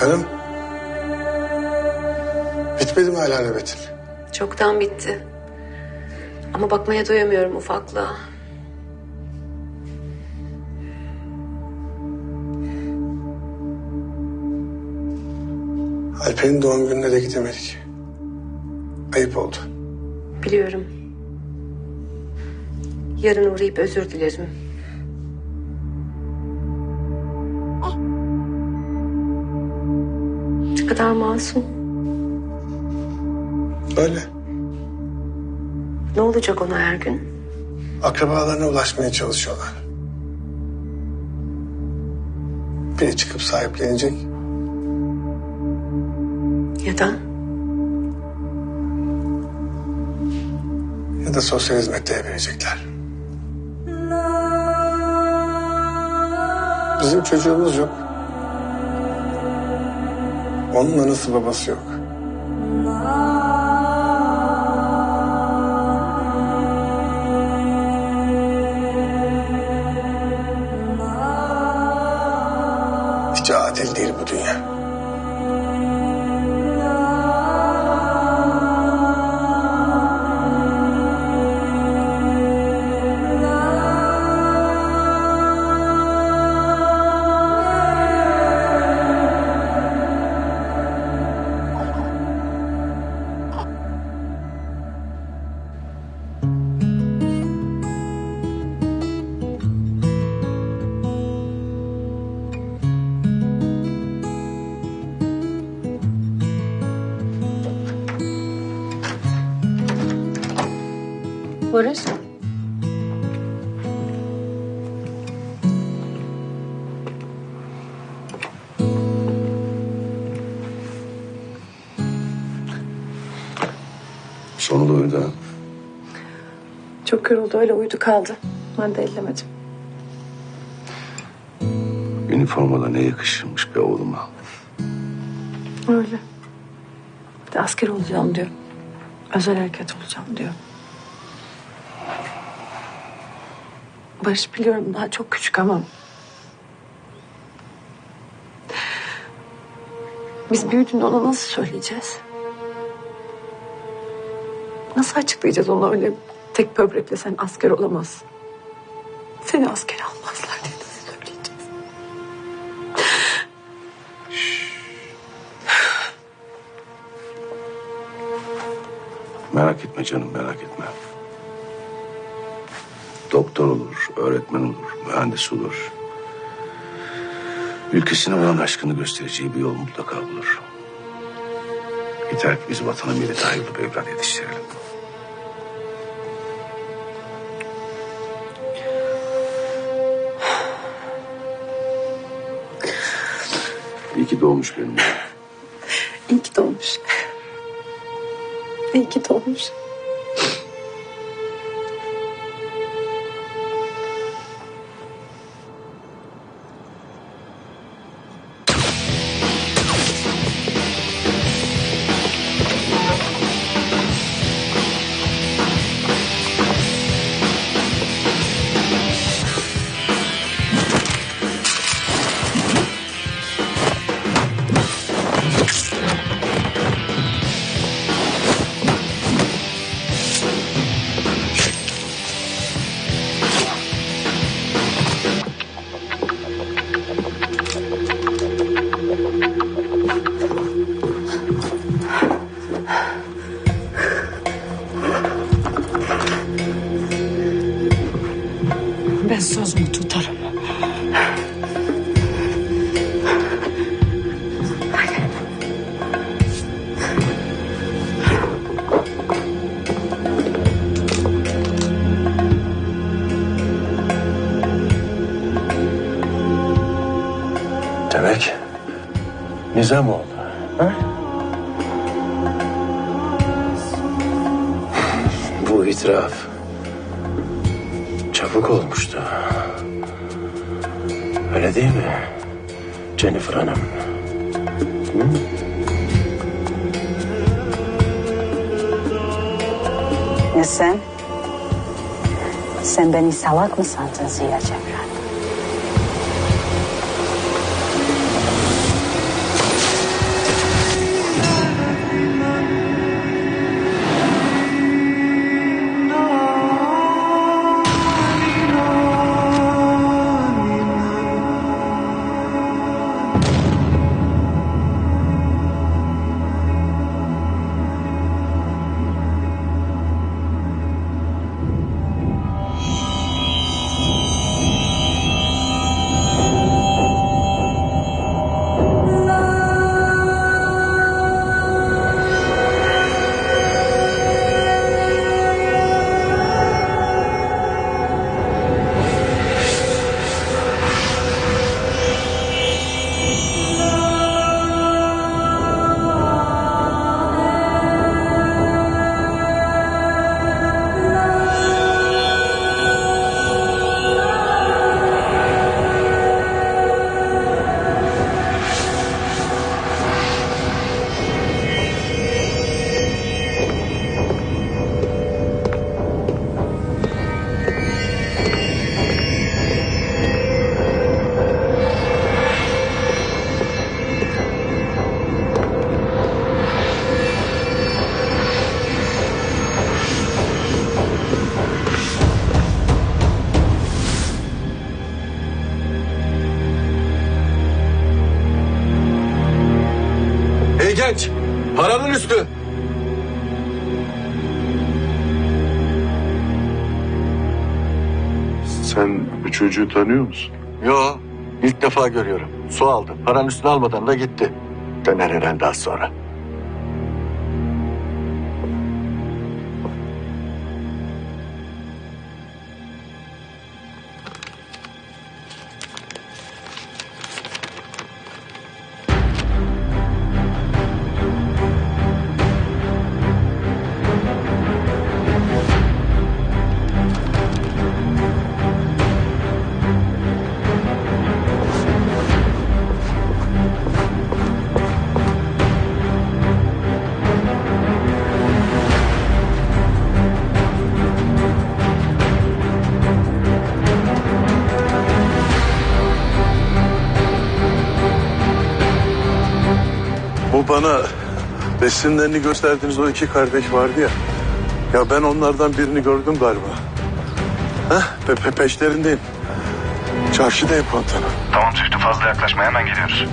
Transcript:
Hanım. Bitmedi mi hala nöbetin? Çoktan bitti. Ama bakmaya doyamıyorum ufaklığa. Alper'in doğum gününe de gidemedik. Ayıp oldu. Biliyorum. Yarın uğrayıp özür dilerim. Kadar masum. Öyle. Ne olacak ona her gün? Akrabalarına ulaşmaya çalışıyorlar. Biri çıkıp sahiplenecek. Ya da ya da sosyal hizmetlere verecekler. Bizim çocuğumuz yok. Onun anası babası yok. Barış. Sonunda uyudu ha. Çok yoruldu öyle uyudu kaldı. Ben de ellemedim. Üniformada ne yakışırmış be oğluma. Öyle. Bir de asker olacağım diyor. Özel hareket olacağım diyor. Barış biliyorum daha çok küçük ama... Biz büyüdüğünde ona nasıl söyleyeceğiz? Nasıl açıklayacağız ona öyle tek böbrekle sen asker olamazsın? Seni asker almazlar diye nasıl söyleyeceğiz? Merak etme canım merak etme. Doktor olur, öğretmen olur, mühendis olur. Ülkesine olan aşkını göstereceği bir yol mutlaka bulur. Yeter ki biz vatana millet hayırlı bir evlat yetiştirelim. İyi ki doğmuş benim. İyi ki doğmuş. İyi ki doğmuş. Demek nizam oldu. Ha? Bu itiraf çabuk olmuştu. Öyle değil mi? Jennifer Hanım. Ya sen? Sen beni salak mı sandın Ziya Cemre? Paranın üstü. Sen bu çocuğu tanıyor musun? Yo ilk defa görüyorum. Su aldı. Paranın üstünü almadan da gitti. Döner herhalde az sonra. Bana resimlerini gösterdiğiniz o iki kardeş vardı ya. Ya ben onlardan birini gördüm galiba. Heh, pe pe peşlerindeyim. Çarşıdayım komutanım. Tamam Zühtü fazla yaklaşma hemen geliyoruz.